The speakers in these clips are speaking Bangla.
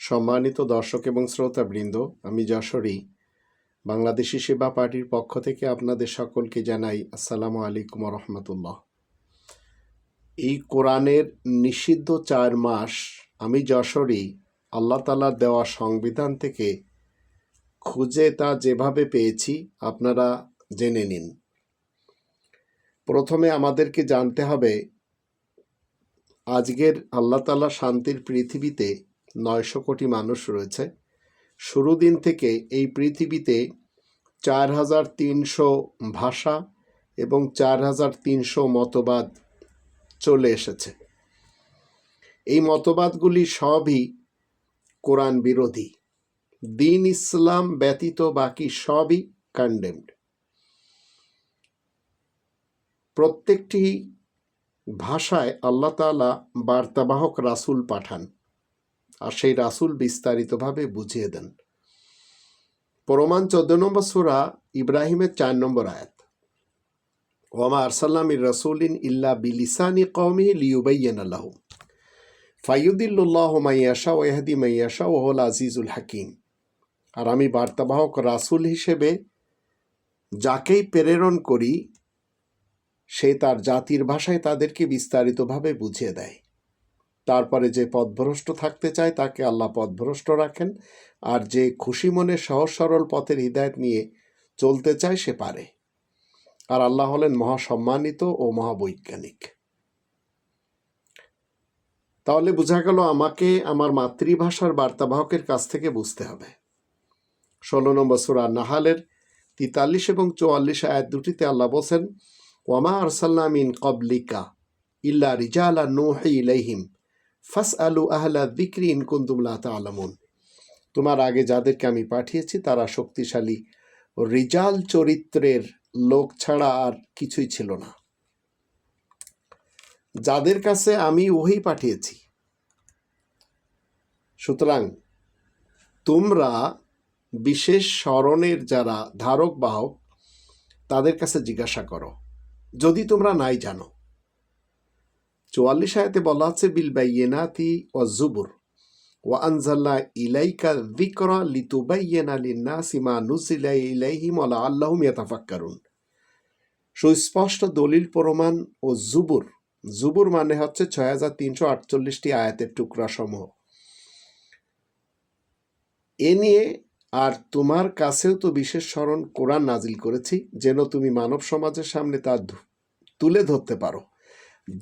সম্মানিত দর্শক এবং শ্রোতাবৃন্দ, আমি যশোরী। বাংলাদেশি সেবা পার্টির পক্ষ থেকে আপনাদের সকলকে জানাই আসসালামু আলাইকুম রহমতুল্লাহ এই কোরআনের নিষিদ্ধ চার মাস আমি যশোরী আল্লাহ তালার দেওয়া সংবিধান থেকে খুঁজে তা যেভাবে পেয়েছি আপনারা জেনে নিন। প্রথমে আমাদেরকে জানতে হবে, আজকের আল্লাহ তালা শান্তির পৃথিবীতে নয়শো কোটি মানুষ রয়েছে। শুরু দিন থেকে এই পৃথিবীতে চার হাজার তিনশো ভাষা এবং চার হাজার তিনশো মতবাদ চলে এসেছে। এই মতবাদগুলি সবই কোরআন বিরোধী। দিন ইসলাম ব্যতীত বাকি সবই কন্ডেমড প্রত্যেকটি ভাষায় আল্লাহ তালা বার্তাবাহক রাসূল পাঠান। আর সেই রাসূল বিস্তারিতভাবে বুঝিয়ে দেন। প্রমাণ চোদ্দ নম্বর সুরা ইব্রাহিমের চার নম্বর আয়াত। ওয়ামা আরসাল্লামির রসুলিন ইল্লা বিলিসানি কৌমি লিউবাইয়ান আল্লাহ ফাইয়ুদিল্লাহ মাইয়াশা ওয়াহাদি মাইয়াশা ওহল আজিজুল হাকিম। আর আমি বার্তাবাহক রাসূল হিসেবে যাকেই প্রেরণ করি, সে তার জাতির ভাষায় তাদেরকে বিস্তারিতভাবে বুঝিয়ে দেয়। তারপরে যে পথভ্রষ্ট থাকতে চায় তাকে আল্লাহ পথভ্রষ্ট রাখেন। আর যে খুশি মনে সহজ সরল পথের হৃদায়ত নিয়ে চলতে চায় সে পারে। আর আল্লাহ হলেন মহাসম্মানিত ও মহাবৈজ্ঞানিক। তাহলে বোঝা গেল আমাকে আমার মাতৃভাষার বার্তাবাহকের কাছ থেকে বুঝতে হবে। ষোলো নম্বর সুরা নাহালের তিতাল্লিশ এবং চুয়াল্লিশ আয়াত দুটিতে আল্লাহ বলছেন ওয়ামা আরসাল্লা মিন কবলিকা ইল্লা রিজা রিজালা নুহি ইলাইহিম। ফাস আলু আহলা দিক্রি ইন কুন্তুমলা তালামুন তোমার আগে যাদেরকে আমি পাঠিয়েছি, তারা শক্তিশালী। রিজাল চরিত্রের লোক ছাড়া আর কিছুই ছিল না। যাদের কাছে আমি ওহি পাঠিয়েছি। সুতরাং তোমরা বিশেষ স্মরণের যারা ধারক বাহক, তাদের কাছে জিজ্ঞাসা করো। যদি তোমরা নাই জানো। চুয়াল্লিশ আয়াতে বলা হচ্ছে বিল বাইয়েনাতি ও জুবুর ও আনজাল্লা ইলাইকা দিকরা লিতুবাইয়েনা লিন্নাসি মা নুজিলা ইলাইহিম ওয়া আল্লাহুম ইয়াতাফাক্কারুন। সুস্পষ্ট দলিল প্রমাণ ও জুবুর জুবুর মানে হচ্ছে ছয় হাজার তিনশো আটচল্লিশটি আয়াতের টুকরা সমূহ এ নিয়ে আর তোমার কাছেও তো বিশেষ স্মরণ কোরআন নাজিল করেছি, যেন তুমি মানব সমাজের সামনে তা তুলে ধরতে পারো।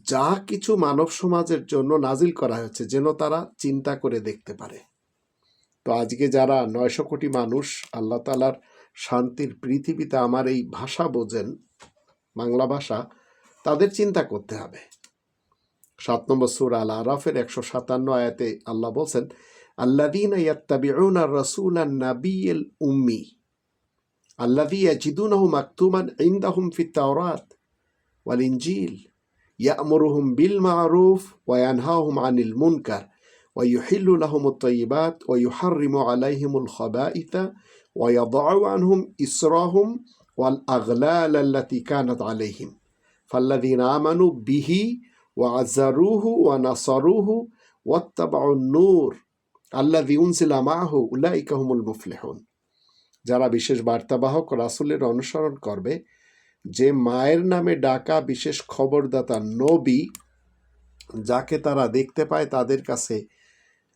যা কিছু মানব সমাজের জন্য নাজিল করা হয়েছে, যেন তারা চিন্তা করে দেখতে পারে। তো আজকে যারা নয়শো কোটি মানুষ, আল্লাহ তালার শান্তির পৃথিবীতে আমার এই ভাষা বোঝেন, বাংলা ভাষা, তাদের চিন্তা করতে হবে। সাত নম্বর সুর আল আরাফের একশো সাতান্ন আয়াতে আল্লাহ বলছেন আল্লাদিন ইয়াত্তাবিউনা রসুল নাবিয়েল উম্মি আল্লাদি হুম মাকতুমান ইন্দাহুম ফিত ওয়াল ইনজিল يأمرهم بالمعروف وينهاهم عن المنكر ويحل لهم الطيبات ويحرم عليهم الخبائث ويضع عنهم إسرهم والأغلال التي كانت عليهم فالذين آمنوا به وعزروه ونصروه واتبعوا النور আল্লাহ উনসিলা মাহ উলাইকা হুমুল মুফলিহুন যারা বিশেষ বার্তাবাহক রাসূলের অনুসরণ করবে যে মায়ের নামে ডাকা বিশেষ খবরদাতা নবী, যাকে তারা দেখতে পায় তাদের কাছে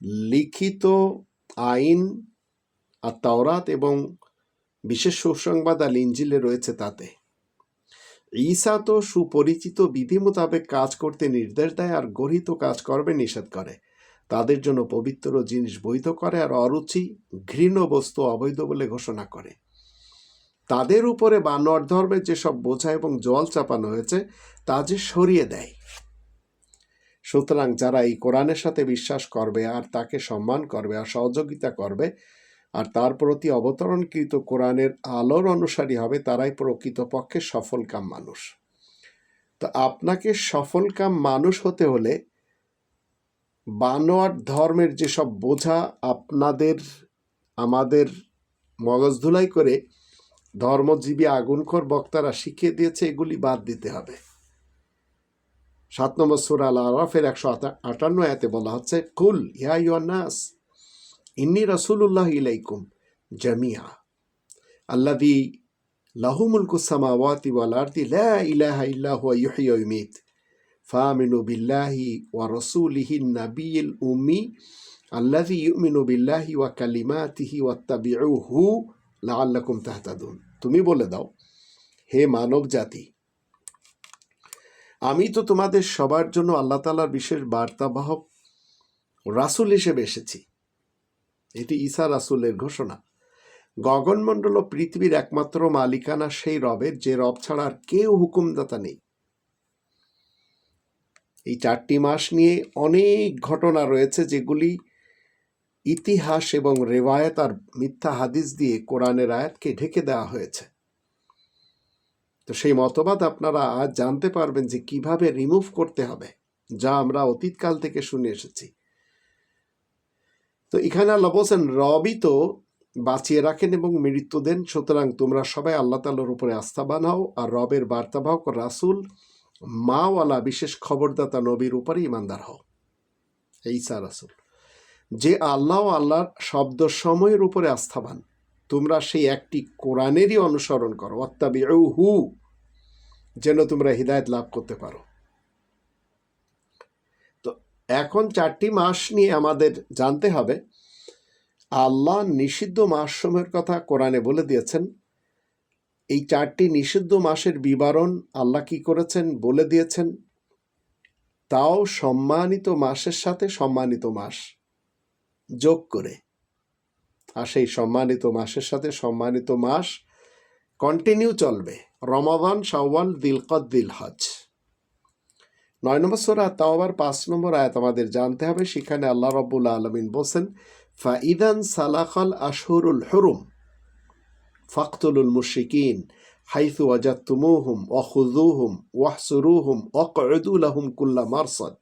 লিখিত আইন আর তাওরাত এবং বিশেষ সুসংবাদ আল ইঞ্জিলে রয়েছে তাতে। ঈসা তো সুপরিচিত বিধি মোতাবেক কাজ করতে নির্দেশ দেয় আর গরিত কাজ করবে নিষেধ করে। তাদের জন্য পবিত্র জিনিস বৈধ করে আর অরুচি ঘৃণ বস্তু অবৈধ বলে ঘোষণা করে। তাদের উপরে বানোয়ার ধর্মের যেসব বোঝা এবং জল চাপানো হয়েছে, তা যে সরিয়ে দেয়। সুতরাং যারা এই কোরআনের সাথে বিশ্বাস করবে আর তাকে সম্মান করবে আর সহযোগিতা করবে আর তার প্রতি অবতরণকৃত কোরআনের আলোর অনুসারী হবে, তারাই প্রকৃতপক্ষে সফলকাম মানুষ। তো আপনাকে সফলকাম মানুষ হতে হলে বানোয়াট ধর্মের যেসব বোঝা আপনাদের, আমাদের মগজ ধুলাই করে ধর্মজীবী আগুনখোর বক্তারা শিখিয়ে দিয়েছে, এগুলি বাদ দিতে হবে। সাত নম্বর সুরা আল আরাফের একশো আটান্ন এতে বলা হচ্ছে, কুল ইয়া নাস, ইন্নি রসুল্লাহ ইলাইকুম জামিয়া আল্লাদি লাহু মুলকু সামাওয়াতি ওয়াল আরদি, লা ইলাহা ইল্লা হুয়া ইউহয়ি ওয়া ইউমীত ফামিনু বিল্লাহি ওয়া রাসূলিহি নাবিয়িল উম্মি, আল্লাযী ইউমিনু বিল্লাহি ওয়া কালিমাতিহি ওয়াত্তাবিউহু লাআল্লাকুম তাহতাদুন। তুমি বলে দাও, হে মানব জাতি, আমি তো তোমাদের সবার জন্য আল্লাহ তালার বিশেষ বার্তাবাহক রাসূল হিসেবে এসেছি। এটি ঈসা রাসূলের ঘোষণা। গগনমণ্ডল ও পৃথিবীর একমাত্র মালিকানা সেই রবের, যে রব ছাড়া আর কেউ হুকুমদাতা নেই। এই চারটি মাস নিয়ে অনেক ঘটনা রয়েছে যেগুলি ইতিহাস এবং রেওয়ায়ত আর মিথ্যা হাদিস দিয়ে কোরআনের আয়াতকে ঢেকে দেওয়া হয়েছে। তো সেই মতবাদ আপনারা আজ জানতে পারবেন যে কীভাবে রিমুভ করতে হবে, যা আমরা অতীতকাল থেকে শুনে এসেছি। তো এখানে আল্লাহ বলছেন রবই তো বাঁচিয়ে রাখেন এবং মৃত্যু দেন, সুতরাং তোমরা সবাই আল্লাহ তাল্লার উপরে আস্থা বানাও আর রবের বার্তাবাহক রাসুল মাওয়ালা, বিশেষ খবরদাতা, নবীর উপরে ইমানদার হও। ঈসা রাসুল। যে আল্লাহ আল্লাহর শব্দ সময়ের উপরে আস্থাবান। তোমরা সেই একটি কোরআনেরই অনুসরণ করো। অত্যাবি হু যেন তোমরা হৃদায়ত লাভ করতে পারো। তো এখন চারটি মাস নিয়ে আমাদের জানতে হবে, আল্লাহ নিষিদ্ধ মাস সময়ের কথা কোরআনে বলে দিয়েছেন। এই চারটি নিষিদ্ধ মাসের বিবরণ আল্লাহ কি করেছেন? বলে দিয়েছেন, তাও সম্মানিত মাসের সাথে সম্মানিত মাস। যোগ করে। আর সেই সম্মানিত মাসের সাথে সম্মানিত মাস কন্টিনিউ চলবে। রমাদান, শাওয়াল দিলকদ দিল হজ নয় নম্বর সোরা তাও আবার পাঁচ নম্বর আয়াত আমাদের জানতে হবে। সেখানে আল্লাহ রব্বুল আলমিন বলছেন, ফাইদান সালাখাল আশহরুল হরুম, ফাকতুলুল মুশিকিন হাইথু ওয়াজাত্তুমুহুম ওয়াখুযুহুম ওয়াহসুরুহুম ওয়াকউদু লাহুম কুল্লা মারসাদ।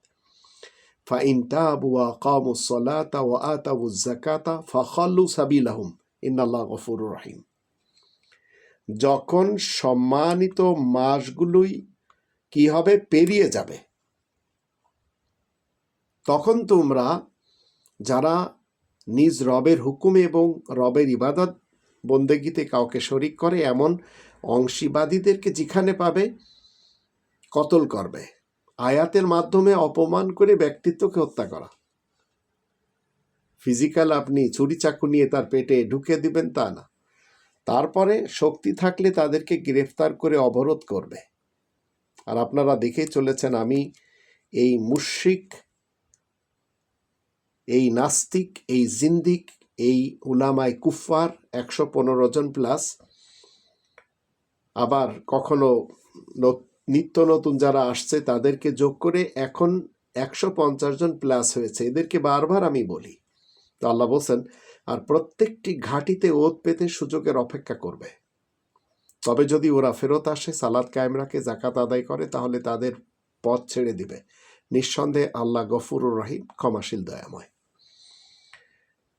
ফাইন তাবু ওয়া কামু সলাতা ওয়া আতাবু জাকাতা ফাখাল্লু সাবিলাহুম ইন্নাল্লাহ গফুরুর রহিম যখন সম্মানিত মাসগুলোই কি হবে? পেরিয়ে যাবে। তখন তোমরা যারা নিজ রবের হুকুম এবং রবের ইবাদত বন্দেগীতে কাউকে শরিক করে, এমন অংশীবাদীদেরকে যেখানে পাবে, কতল করবে। আয়াতের মাধ্যমে অপমান করে ব্যক্তিত্বকে হত্যা করা। ফিজিক্যাল আপনি ছুরি চাকু নিয়ে তার পেটে ঢুকে দিবেন তা না। তারপরে শক্তি থাকলে তাদেরকে গ্রেফতার করে অবরোধ করবে। আর আপনারা দেখেই চলেছেন, আমি এই মুশ্রিক, এই নাস্তিক, এই জিন্দিক, এই উলামায় কুফার একশো পনেরো জন প্লাস আবার কখনো নিত্য নতুন যারা আসছে, তাদেরকে যোগ করে এখন একশো পঞ্চাশ জন প্লাস হয়েছে। এদেরকে বারবার আমি বলি। তো আল্লাহ বলছেন, আর প্রত্যেকটি ঘাটিতে ওত পেতে সুযোগের অপেক্ষা করবে। তবে যদি ওরা ফেরত আসে সালাদ কায়েম জাকাত আদায় করে, তাহলে তাদের পথ ছেড়ে দিবে। নিঃসন্দেহে আল্লাহ গফুরুর রহিম, ক্ষমাশীল, দয়াময়।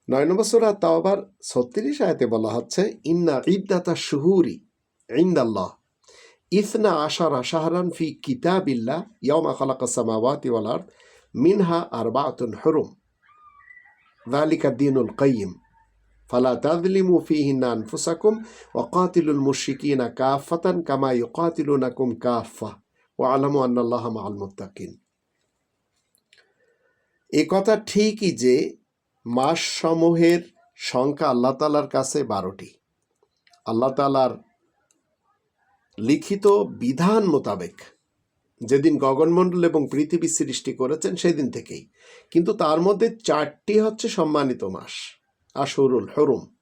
নয় নম্বর সুরা তাও আবার ছত্রিশ আয়তে বলা হচ্ছে, ইন্না ইদ্দাতা শুহুরি ইন্দাল্লাহ। ইসনা আশারা শাহরান ফি কিতাবিল্লাহ ইয়ামা খালাকা সামাওয়াতি ওয়াল আরদ মিনহা আরবাআতুন হুরুম ذلك الدين القيم فلا تظلموا فيهن أنفسكم وقاتلوا المشركين كافة كما يقاتلونكم كافة واعلموا أن الله مع المتقين এ কথা ঠিকই যে মাস সমূহের সংখ্যা আল্লাহ তালার কাছে বারোটি আল্লাহ তালার লিখিত বিধান মোতাবেক যেদিন গগনমণ্ডল এবং পৃথিবী সৃষ্টি করেছেন সেদিন থেকেই। কিন্তু তার মধ্যে চারটি হচ্ছে সম্মানিত মাস, আশরুল হরুম।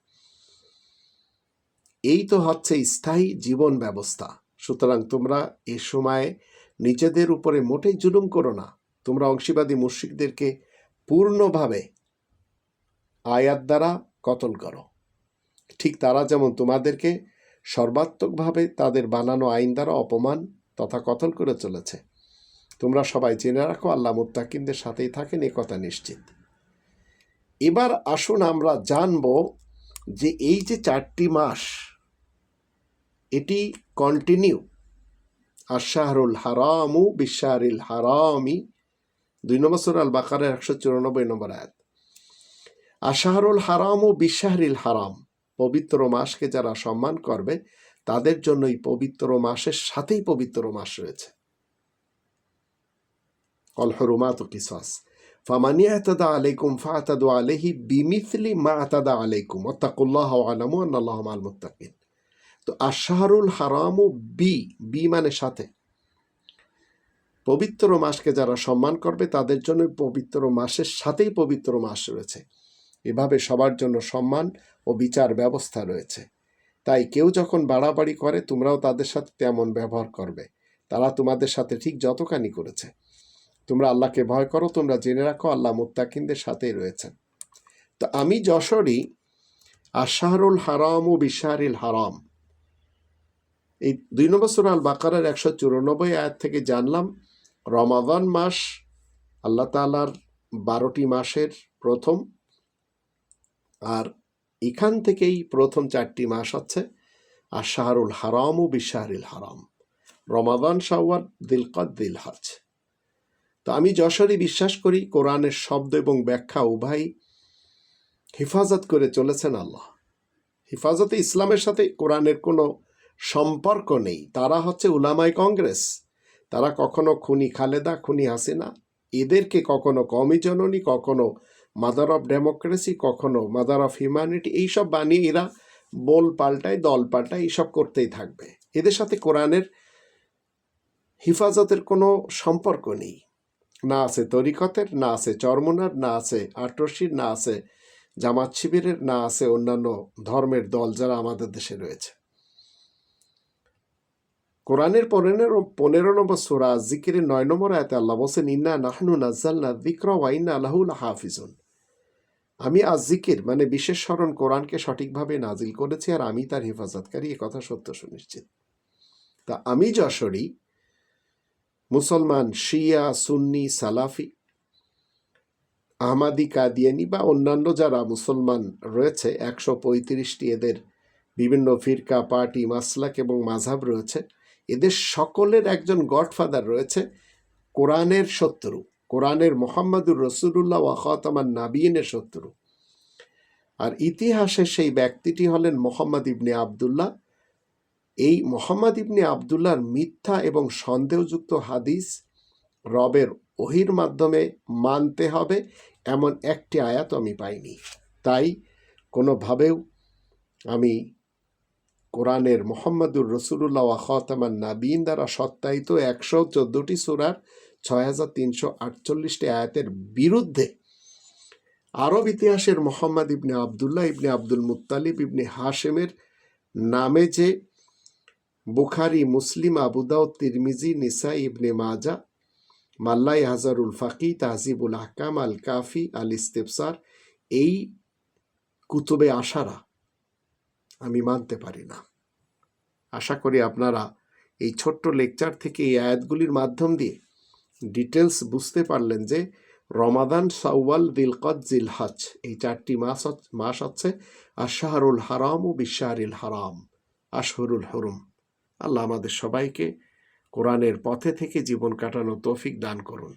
এই তো হচ্ছে স্থায়ী জীবন ব্যবস্থা। সুতরাং তোমরা এ সময়ে নিজেদের উপরে মোটেই জুলুম করো না। তোমরা অংশীবাদী মুশ্রিকদেরকে পূর্ণভাবে আয়াত দ্বারা কতল করো। ঠিক তারা যেমন তোমাদেরকে সর্বাত্মকভাবে তাদের বানানো আইন দ্বারা অপমান তথা কতল করে চলেছে। তোমরা সবাই জেনে রাখো, আল্লাহ মুত্তাকিনদের সাথেই থাকেন, এ কথা নিশ্চিত। এবার আসুন আমরা জানব যে এই যে চারটি মাস, এটি কন্টিনিউ আশাহরুল হারামু বিশ্বারিল হারামি, দুই নম্বর সুর আল বাকারের একশো চুরানব্বই নম্বর আয়াত। আশাহরুল হারামু বিশ্বাহরিল হারাম। পবিত্র মাসকে যারা সম্মান করবে, তাদের জন্য এই পবিত্র মাসের সাথেই পবিত্র মাস রয়েছে। অল হরুমাত কিসাস। ফামানি আতাদা আলাইকুম ফাতাদু আলাইহি বিমিথলি মা আতাদা আলাইকুম। ওয়াত্তাকুল্লাহ ওয়ালামু আন্নাল্লাহ মাল মুত্তাকিন। তো আশাহরুল হারাম বি বি মানে সাথে। পবিত্র মাসকে যারা সম্মান করবে, তাদের জন্য পবিত্র মাসের সাথেই পবিত্র মাস রয়েছে। এভাবে সবার জন্য সম্মান ও বিচার ব্যবস্থা রয়েছে। তাই কেউ যখন বাড়াবাড়ি করে, তোমরাও তাদের সাথে তেমন ব্যবহার করবে। তারা তোমাদের সাথে ঠিক যতখানি করেছে। তোমরা আল্লাহকে ভয় করো, তোমরা জেনে রাখো, আল্লাহ মুত্তাকিনদের সাথেই রয়েছেন। তো আমি যশোরই আশাহরুল হারাম ও বিশারিল হারাম। এই দুই নম্বর সুরাল বাকারের একশো চুরানব্বই আয়াত থেকে জানলাম, রমাদান মাস আল্লাহ তালার বারোটি মাসের প্রথম আর এখান থেকেই প্রথম চারটি মাস হচ্ছে আর শাহরুল হারাম ও বিশাহরিল হারাম। রমাদান, শাওয়াল দিলকদ দিল হজ তো আমি যশোরই বিশ্বাস করি কোরআনের শব্দ এবং ব্যাখ্যা উভয় হেফাজত করে চলেছেন আল্লাহ। হেফাজতে ইসলামের সাথে কোরআনের কোনো সম্পর্ক নেই। তারা হচ্ছে উলামাই কংগ্রেস। তারা কখনো খুনি খালেদা, খুনি হাসিনা। এদেরকে কখনো কমি জননী, কখনো মাদার অফ ডেমোক্রেসি কখনো মাদার অফ হিউম্যানিটি এইসব বানিয়ে এরা বল পাল্টায়, দল পাল্টায় এইসব করতেই থাকবে। এদের সাথে কোরআনের হিফাজতের কোনো সম্পর্ক নেই। না আছে তরিকতের, না আছে চরমনার, না আছে আটরশির না আছে জামাত শিবিরের, না আছে অন্যান্য ধর্মের দল যারা আমাদের দেশে রয়েছে। কোরআনের পনেরো পনেরো নম্বর সোরা, জিকিরের নয় নম্বর আয়তে আল্লাহ বলছেন, ইন্না নাহনু দিক্র ওয়াইন্না আল্লাহুল হাফিজুন আমি আজ জিকির মানে বিশেষ স্মরণ কোরআনকে সঠিকভাবে নাজিল করেছি আর আমি তার হেফাজতকারী কথা সত্য সুনিশ্চিত তা আমি যশোরী, মুসলমান, শিয়া, সুন্নি, সালাফি, আহমাদি, কাদিয়ানি বা অন্যান্য যারা মুসলমান রয়েছে, একশো পঁয়ত্রিশটি এদের বিভিন্ন ফিরকা, পার্টি, মাসলাক এবং মাঝাব রয়েছে। এদের সকলের একজন গডফাদার রয়েছে কোরআনের শত্রু। কোরআনের মোহাম্মদুর রসুল্লাহ ওয়াখাতামান নাবিনের শত্রু। আর ইতিহাসে সেই ব্যক্তিটি হলেন মোহাম্মদ ইবনে আবদুল্লাহ। এই মোহাম্মদ ইবনে আবদুল্লাহর মিথ্যা এবং সন্দেহযুক্ত হাদিস রবের ওহির মাধ্যমে মানতে হবে এমন একটি আয়াত আমি পাইনি। তাই কোনোভাবেও আমি কোরআনের মোহাম্মদুর রসুল্লাহ ওয়াখাতামান নাবিন দ্বারা সত্যায়িত একশো চোদ্দোটি সুরার ছয় হাজার তিনশো আটচল্লিশটি আয়াতের বিরুদ্ধে আরব ইতিহাসের Muhammad ibn Abdullah ibn Abdul Muttalib ibn হাশেমের নামে যে বুখারি, মুসলিম আবুদাউ তিরমিজি নিসা ইবনে মাজা, মাল্লাই হাজারুল ফাকি, তাহজিবুল আহকাম আল কাফি আল ইস্তেফসার এই কুতুবে আশারা আমি মানতে পারি না। আশা করি আপনারা এই ছোট্ট লেকচার থেকে এই আয়াতগুলির মাধ্যম দিয়ে ডিটেলস বুঝতে পারলেন যে রমাদান সাউয়াল জিল জিলহাজ এই চারটি মাস মাস আছে আর শাহরুল হারাম ও বিশ্বারিল হারাম, আশহরুল হরুম। আল্লাহ আমাদের সবাইকে কোরআনের পথে থেকে জীবন কাটানো তৌফিক দান করুন।